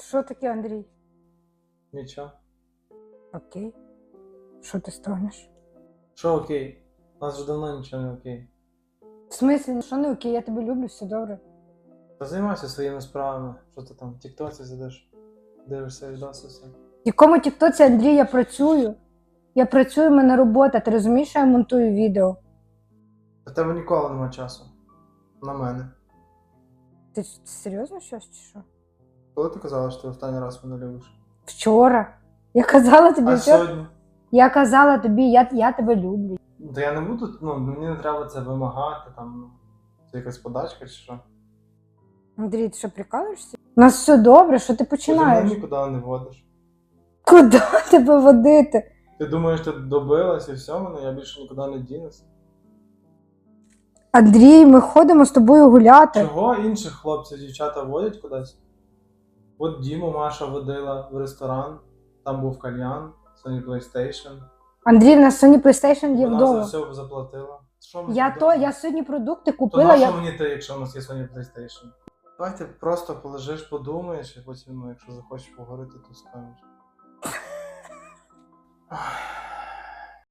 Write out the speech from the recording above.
Що таке, Андрій? Нічого. Окей. Що ти стогнеш? Що окей? У нас вже давно нічого не окей. В смислі, що не окей, я тебе люблю, все добре. Та займайся своїми справами. Що ти там, в тіктоці сидиш, дивишся відоси все. В якому тіктоці, Андрій, я працюю? Я працюю, в мене робота. Ти розумієш, що я монтую відео? У тебе ніколи нема часу. На мене. Ти, серйозно щось чи що? Коли ти казала, що ти останній раз мене любиш? Вчора. Я казала тобі А вчора. сьогодні? Я казала тобі, я, я тебе люблю. Та я не буду, ну, мені не треба це вимагати, там, ну, це якась подачка чи що. Андрій, ти що прикалуєшся? У нас все добре, що ти Ти мене починаєш? нікуди не водиш. Куди тебе водити? Ти думаєш, ти добилась і все мене, я більше нікуди не дінусь. Андрій, ми ходимо з тобою гуляти. Чого інших хлопців, дівчата водять кудись? От Діму Маша водила в ресторан, там був кальян, Sony PlayStation. Андрій, в нас Sony PlayStation є Вона за вдома. все заплатила. Що ми Я тут то, я сьогодні продукти То купила. нащо Я... мені те, якщо у нас є Sony PlayStation? Давай ти просто полежиш, подумаєш, і потім, ну, якщо захочеш поговорити, то скажеш.